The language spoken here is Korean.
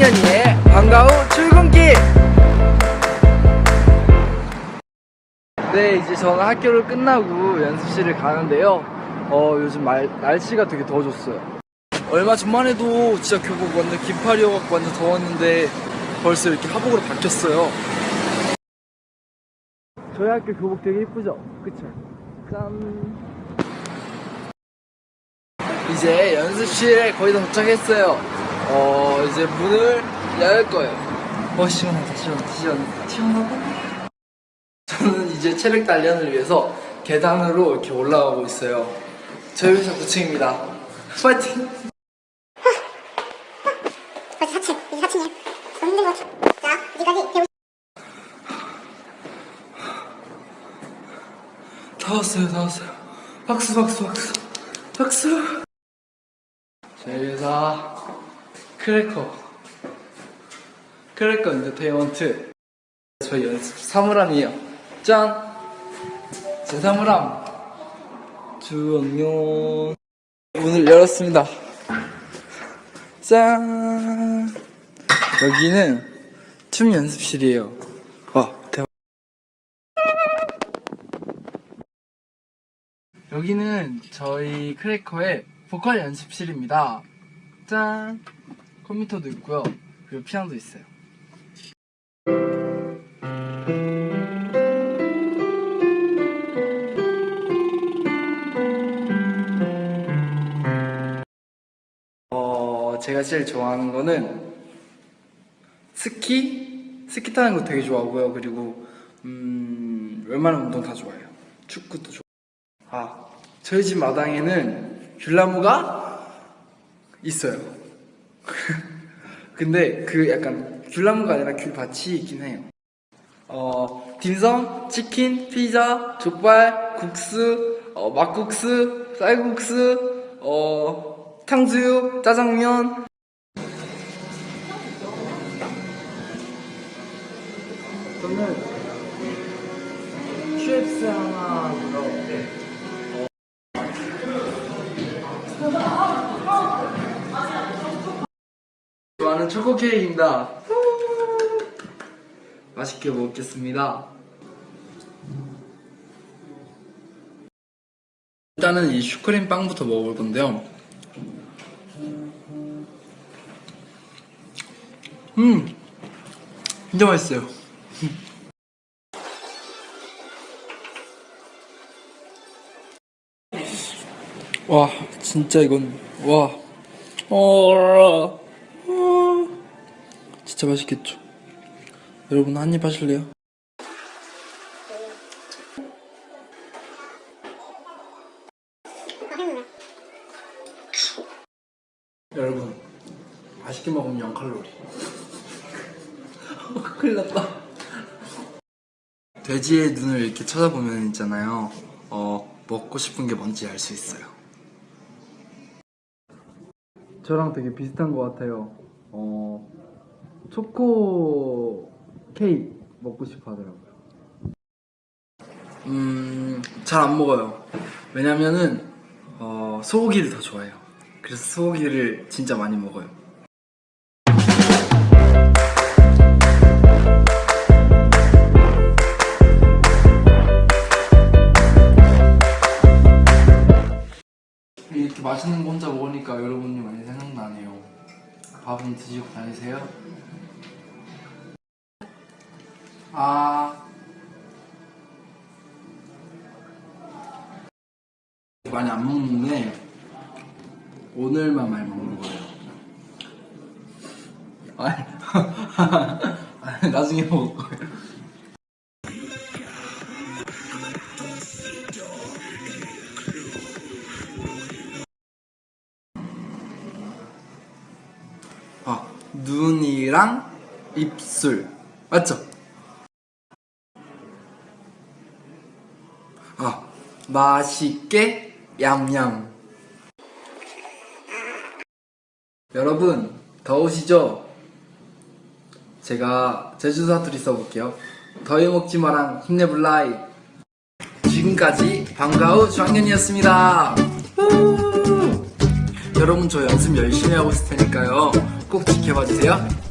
연이의 반가운 출근길! 네, 이제 저는 학교를 끝나고 연습실을 가는데요. 어, 요즘 말, 날씨가 되게 더워졌어요. 얼마 전만 해도 진짜 교복 완전 긴팔이어갖고 완전 더웠는데 벌써 이렇게 하복으로 바뀌었어요. 저희 학교 교복 되게 이쁘죠? 그쵸? 짠! 이제 연습실에 거의 다 도착했어요. 어, 이제 문을 열 거예요. 어, 시원하다, 시원하다, 시원하다, 시원하다. 저는 이제 체력 단련을 위해서 계단으로 이렇게 올라가고 있어요. 저희 회사 9층입니다. 파이팅! 벌써 4층, 이제 4층이야. 너무 힘든 것 같아. 자, 여기까지 배우 다 왔어요, 다 왔어요. 박수, 박수, 박수. 박수. 저희 회사 크래커. 크래커 엔터테인먼트. 저희 연습 사물함이에요. 짠! 제 사물함. 주언용. 문을 열었습니다. 짠! 여기는 춤 연습실이에요. 와, 대박. 여기는 저희 크래커의 보컬 연습실입니다. 짠! 컴퓨터도 있고요. 그리고 피아노도 있어요. 어, 제가 제일 좋아하는 거는 스키? 스키 타는 거 되게 좋아하고요. 그리고 음, 웬만한 운동 다 좋아해요. 축구도 좋아해요. 아, 저희 집 마당에는 귤나무가 있어요. 근데 그 약간 귤나무가 아니라 귤밭이 있긴 해요. 어, 딤섬, 치킨, 피자, 족발, 국수, 어, 막국수, 쌀국수, 어, 탕수육, 짜장면. 저는 쉐프스 하나 좋아하는 초코 케이크입니다. 맛있게 먹겠습니다. 일단은 이 슈크림 빵부터 먹어볼 건데요. 음, 진짜 맛있어요. 와, 진짜 이건 와, 어, 어, 진짜 맛있겠죠. 여러분 한 입 하실래요? 여러분 맛있게 먹으면 0칼로리. 큰일 났다. 돼지의 눈을 이렇게 쳐다보면 있잖아요. 어 먹고 싶은 게 뭔지 알 수 있어요. 저랑 되게 비슷한 것 같아요. 어 초코 케이크 먹고 싶어 하더라고요. 음 잘 안 먹어요. 왜냐면은 어, 소고기를 더 좋아해요. 그래서 소고기를 진짜 많이 먹어요. 이렇게 맛있는 거 혼자 먹으니까 여러분이 많이 생각나네요. 밥은 드시고 다니세요? 아 많이 안 먹는데 오늘만 많이 먹는 거예요. 나중에 먹을 거예요. 아, 눈이랑 입술. 맞죠? 아, 맛있게 얌얌. 여러분, 더우시죠? 제가 제주 사투리 써볼게요. 더위 먹지 마랑 힘내블라이. 지금까지 반가운 주학년이었습니다. 여러분, 저 연습 열심히 하고 있을 테니까요. 꼭 지켜봐 주세요.